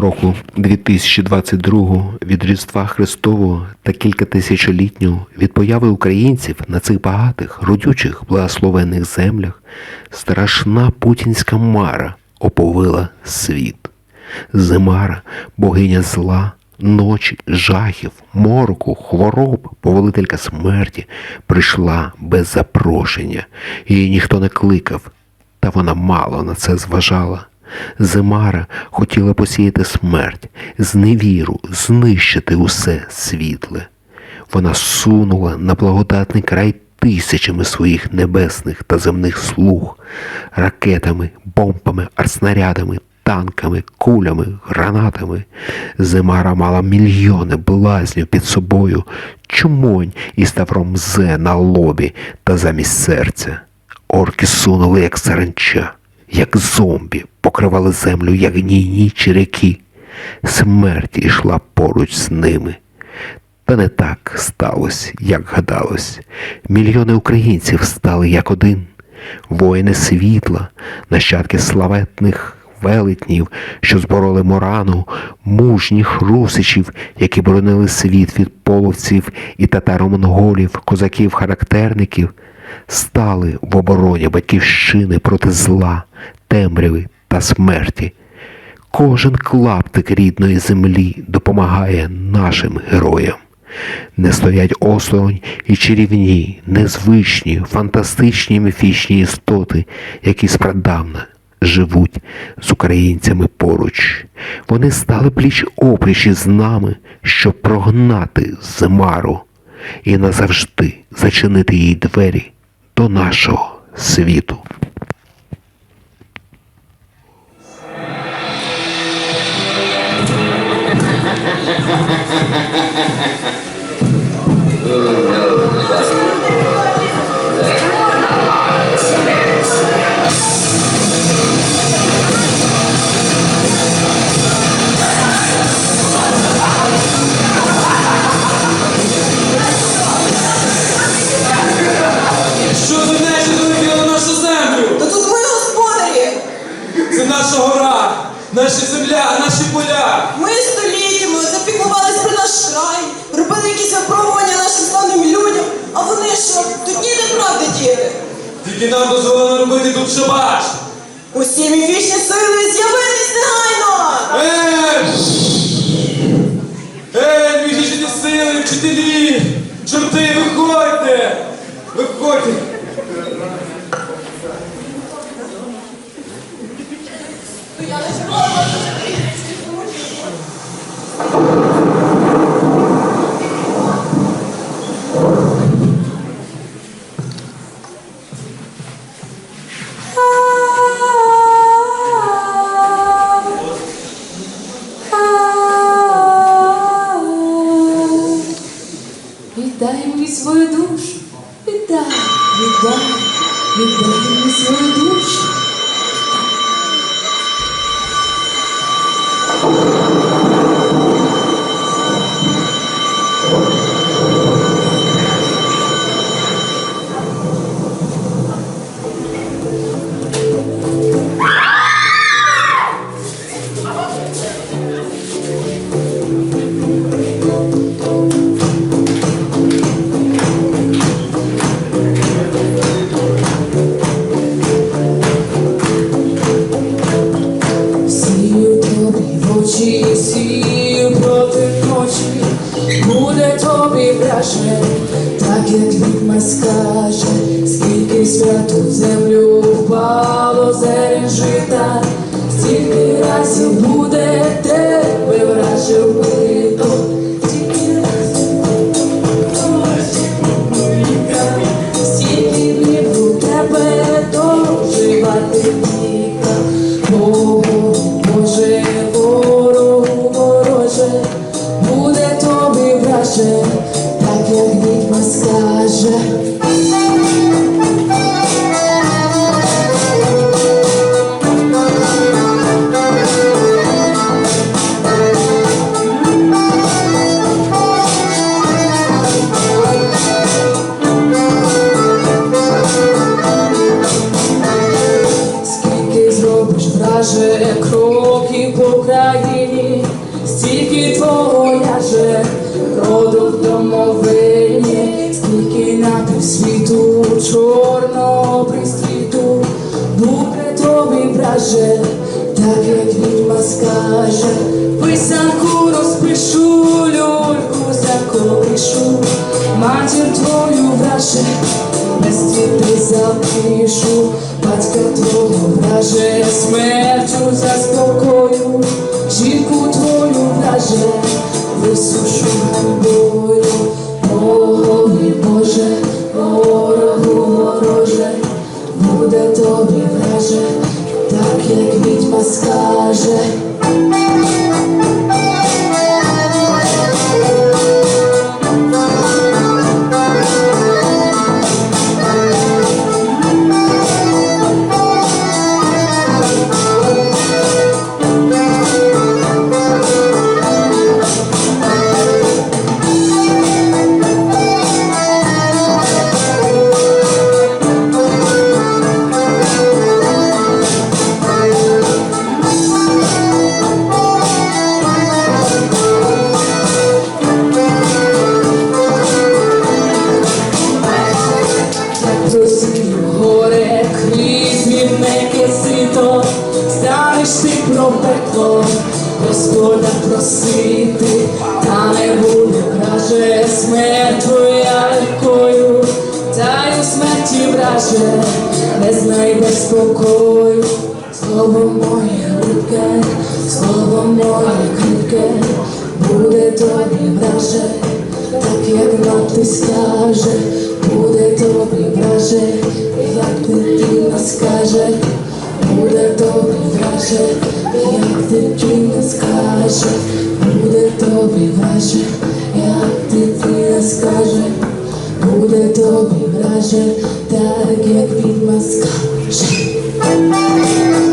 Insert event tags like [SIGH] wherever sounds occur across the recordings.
року 2022 від Різдва Христового та кількатисячолітнього від появи українців на цих багатих, родючих, благословенних землях страшна путінська мара оповила світ. Зимара, богиня зла, ночі, жахів, мороку, хвороб, повелителька смерті, прийшла без запрошення, її ніхто не кликав, та вона мало на це зважала. Зимара хотіла посіяти смерть, зневіру, знищити усе світле. Вона сунула на благодатний край тисячами своїх небесних та земних слуг, ракетами, бомбами, артснарядами, танками, кулями, гранатами. Зимара мала мільйони блазнів під собою, чумонь із тавром зе на лобі та замість серця. Орки сунули, як саранча, як зомбі, покривали землю, як гнійні черяки. Смерть йшла поруч з ними. Та не так сталося, як гадалось. Мільйони українців стали як один. Воїни світла, нащадки славетних велетнів, що збороли морану, мужніх русичів, які боронили світ від половців і татаро-монголів, козаків-характерників, стали в обороні батьківщини проти зла, темряви та смерті. Кожен клаптик рідної землі допомагає нашим героям. Не стоять осторонь і чарівні, незвичні, фантастичні міфічні істоти, які спрадавна живуть з українцями поруч. Вони стали пліч опліч із нами, щоб прогнати зимару і назавжди зачинити їй двері до нашого світу. Усі Віддай мені свою душу, віддай, віддай, віддай мені свою душу. Скільки твого ляже, роду в домовині, скільки на світу чорного пристріту, буде тобі враже, так як відьма скаже, писанку розпишу, люльку заколишу, матір твою враже, без дітей запишу, батька твого враже, смертю заспокою, жінку твою висушу ганьбою, Богові Боже, ворогу вороже, буде тобі враже, так як відьма скаже. Спокою. Слово моє рудке, слово моє критке, буде тобі враже, так як мати скаже, буде тобі враже, як дитина скаже, буде тобі враже, як дитина скаже, буде тобі враже, як дитина скаже, буде тобі враже, так як відьма скаже. Перший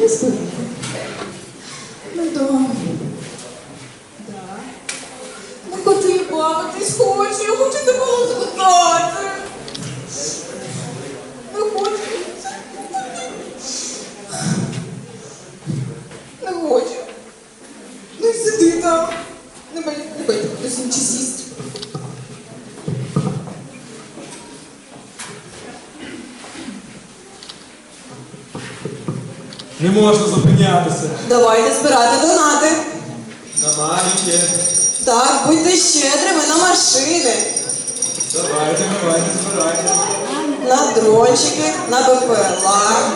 Та мені слухай. Ну добре. Да. Ну хоти бавитись хочу, я хочу тебе запитати. Не хочу. Не хочу. Ну і сиди там. Не бай, не бай, хтось інший сість. Не можна зупинятися. Давайте збирати донати. На. Так, будьте щедрими на машини, Давайте, давайте, збирайте. на дрончики, на БПЛА.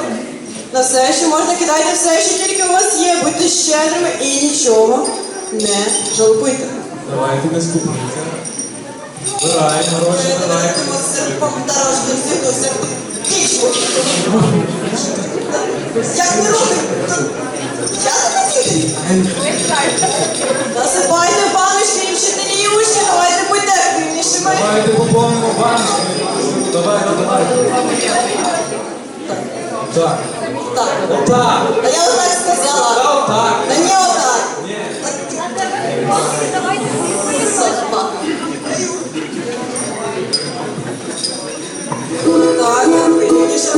На все, що можна кидайте все, що тільки у вас є. Будьте щедрими і нічого не жалкуйте. Давайте не скупіться. Збирайте гроші, давайте. серпом дорожнім зігнувся. Нічого. Як? Я тебе. Насипайте баночки вчителі і учні, давайте будьте активнішими. Давайте поповнимо баночки. Давайте, давайте. Так. Так. Отак. А я отак сказала. Та отак. Та не отак. Ні. Собака. Так, активніше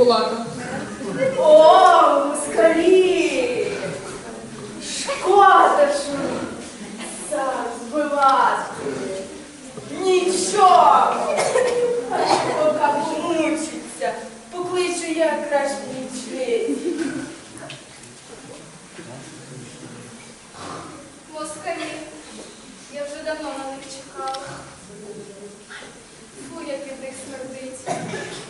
шоколада. О, москалі! Шкода що Сам збивати! Нічого! Аж поки помучиться, покличу я краще нічний. Москалі, я вже давно на них чекала. Фу, як від них смердить.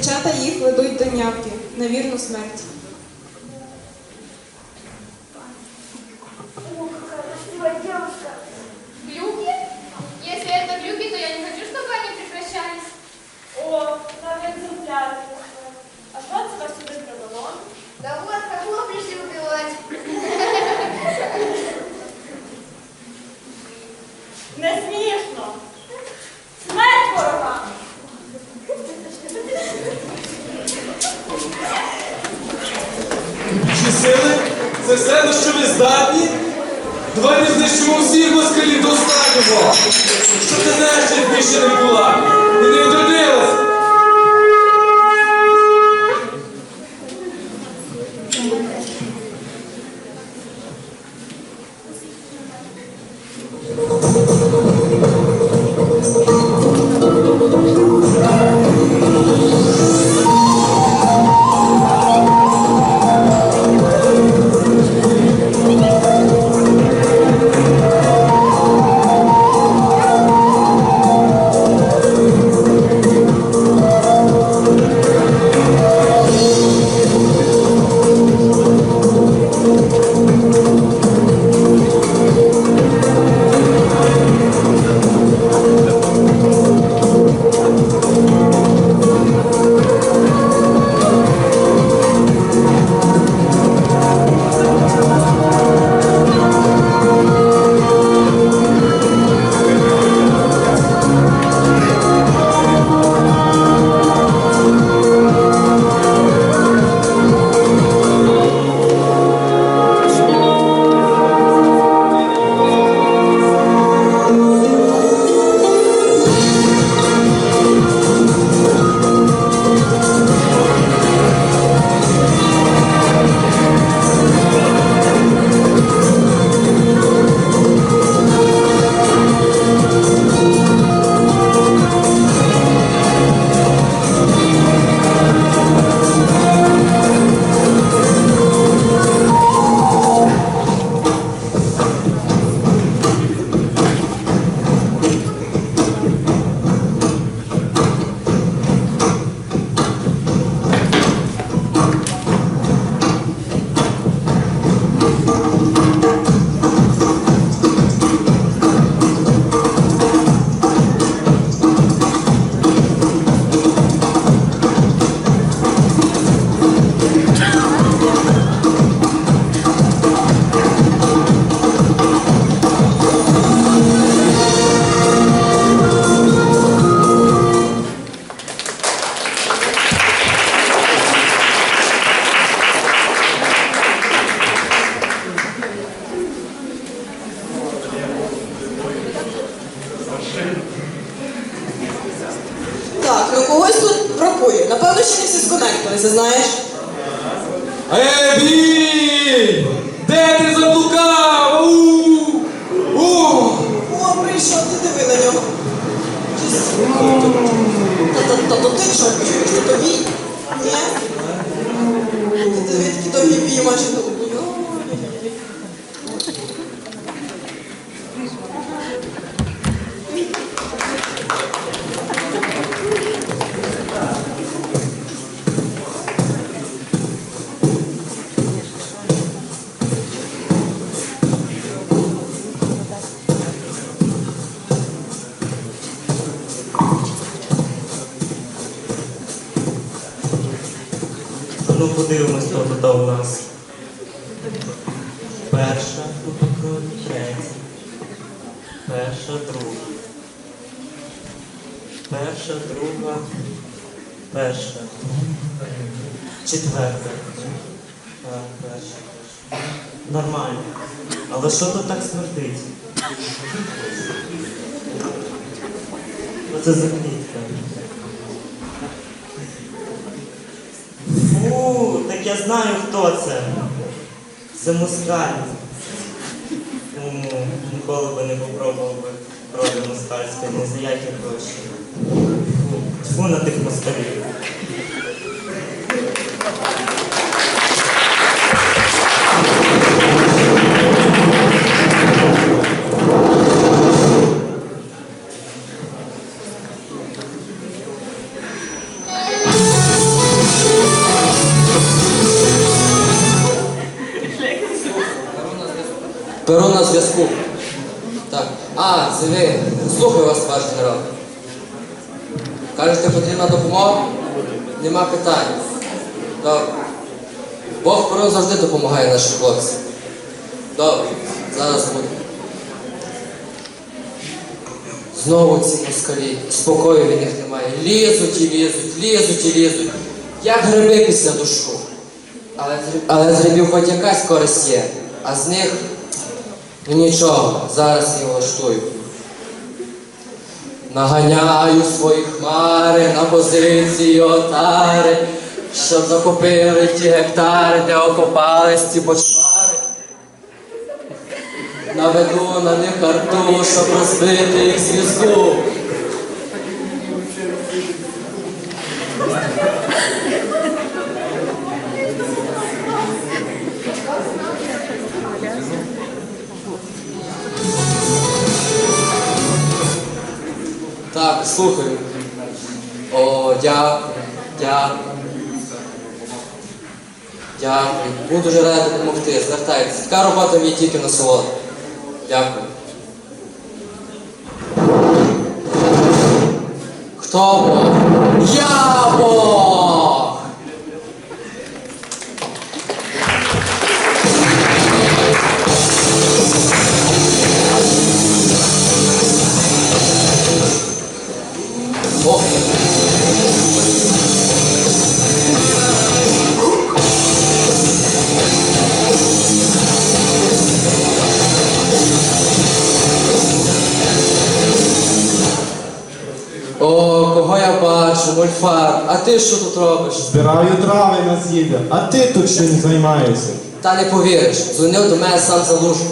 Дівчата їх ведуть до нявки на вірну смерть. Друга. Перша, друга. Перша. Четверта. Перша. Нормально. Але що тут так смердить? Оце за клітка. Фу, так я знаю, хто це. Це москаль. Ну, ніколи би не попробував би крові москальської, ні за які гроші. Тьфу на тих москалів. Перо на зв'язку. А, це ви. Слухаю вас, ваш генерал. Кажете, потрібна допомога? Нема питань. Добре. Бог перо завжди допомагає нашим хлопцям. Добре, зараз буде. Знову ці москалі. Спокою від них немає. Лізуть і лізуть, лізуть і лізуть. Як гриби після душу. Але, але з грибів хоч якась користь є. А з них Ну нічого, зараз я влаштую. Наганяю свої хмари на позиції отари, щоб захопили ті гектари, де окопались ці бочвари. Наведу на них арту, щоб розбити їх зв'язку. Слухаю. О, дякую, дякую. Дякую. Буду дуже радий допомогти. Звертайтеся. Така робота мені тільки на солод. Дякую. Хто Бог? Я бачу, а ти що тут робиш? Збираю трави на зілля, а ти тут чим займаєшся? Та не повіриш, дзвонив до мене сам залужний.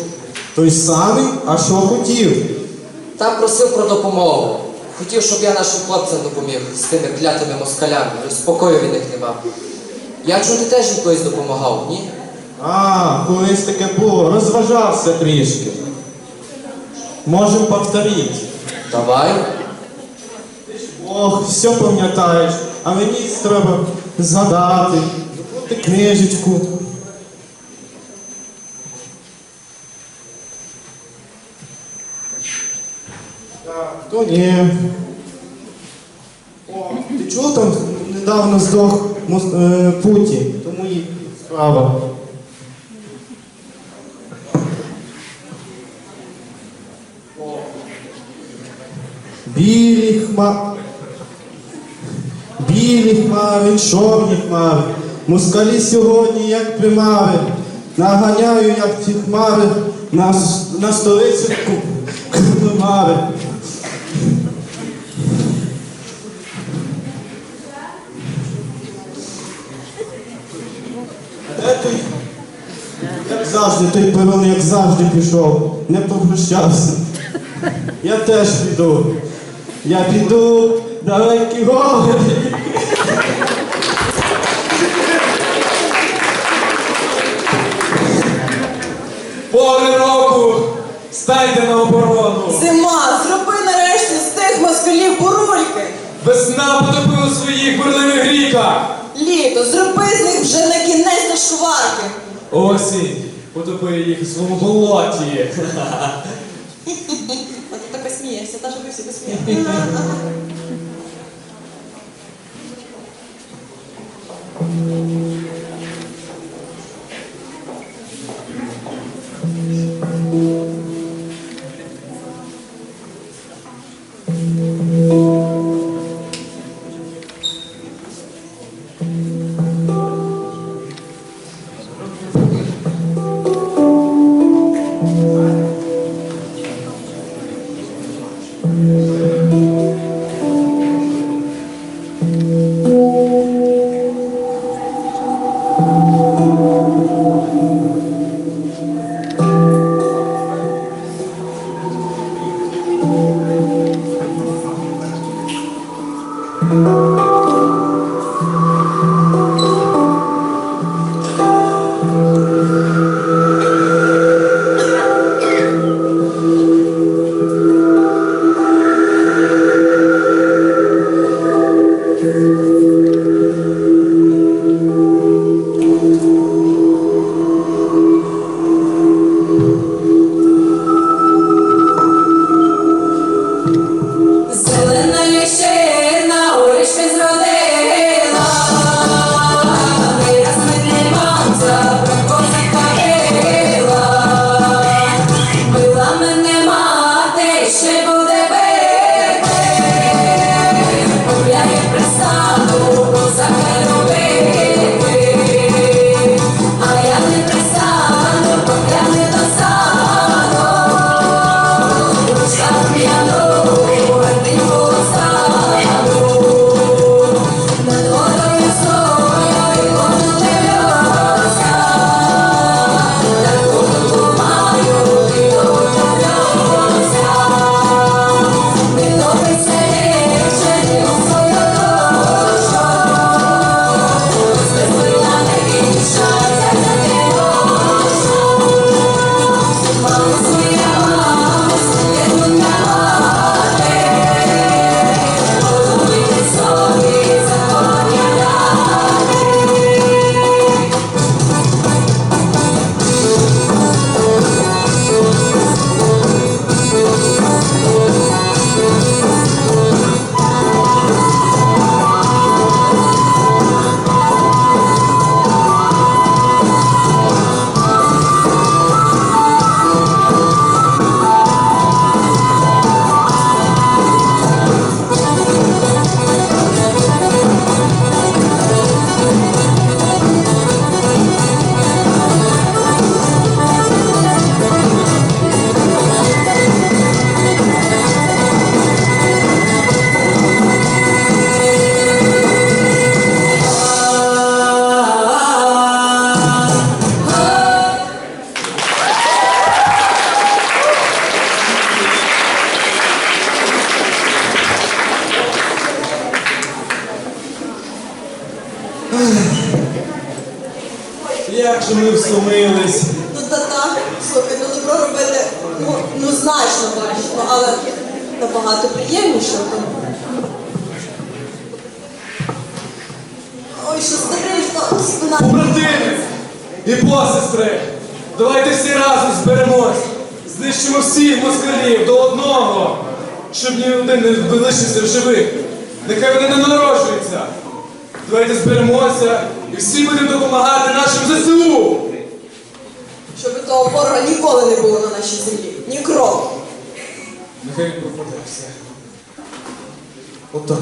Той самий, а що хотів? Та просив про допомогу. Хотів, щоб я нашим хлопцям допоміг з тими клятими москалями, спокою від них нема. Я чув, ти теж їм колись допомагав, ні? А, колись таке було, розважався трішки. Можем повторити. Давай. Ох, все пам'ятаєш, а мені треба згадати, ти книжечку. То ні. О, ти чув там недавно здох е, Путін, тому і справа. Білі хма... Білі хмари, чорні хмари, москалі сьогодні, як примари, наганяю, як ті хмари, на, на столицю той, як завжди, той Перун, як завжди пішов, не попрощався. Я теж піду. Я піду далекі гори. Стайте на оборону. Зима, зроби нарешті з тих москалів бурульки. Весна потопила своїх бурливих ріках. Літо, зроби з них вже на кінець на шкварки. Осінь потопи їх у своєму болоті. [LAUGHS] А ти так смієшся, та що ви всі посмієте. [LAUGHS] Música Що старий, спина. Побратими і посестри, давайте всі разом зберемось, знищимо всіх москалів до одного, щоб ні один не залишився в живих. Нехай вони не народжуються. Давайте зберемося і всі будемо допомагати нашим ЗСУ. Щоб того ворога ніколи не було на нашій землі. Ні кроку. Нехай пропаде все. Отак.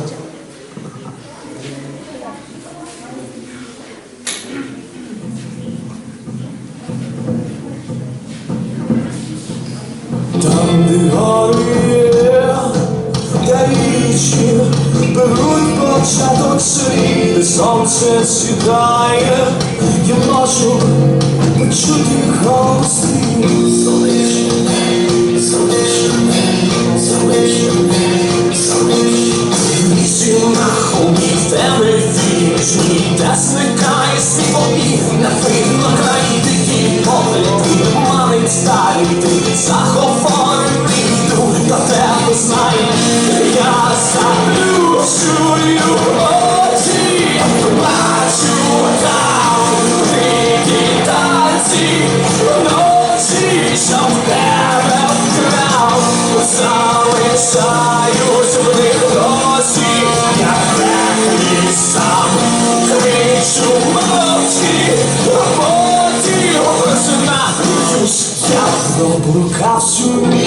Гори, де річки, беруть початок свій, де сонце сідає, я можу почути голос твій. Залиш мене, залиш мене, залиш мене, залиш мене. Лісі на холмі, тебе вічні, де зникає свій манить сталі, ти захований знаю, я заплющую очі, бачу там дикі ночі, що в тебе вкрав, залишаюсь сам кричу мовчки, а потім знаю, я.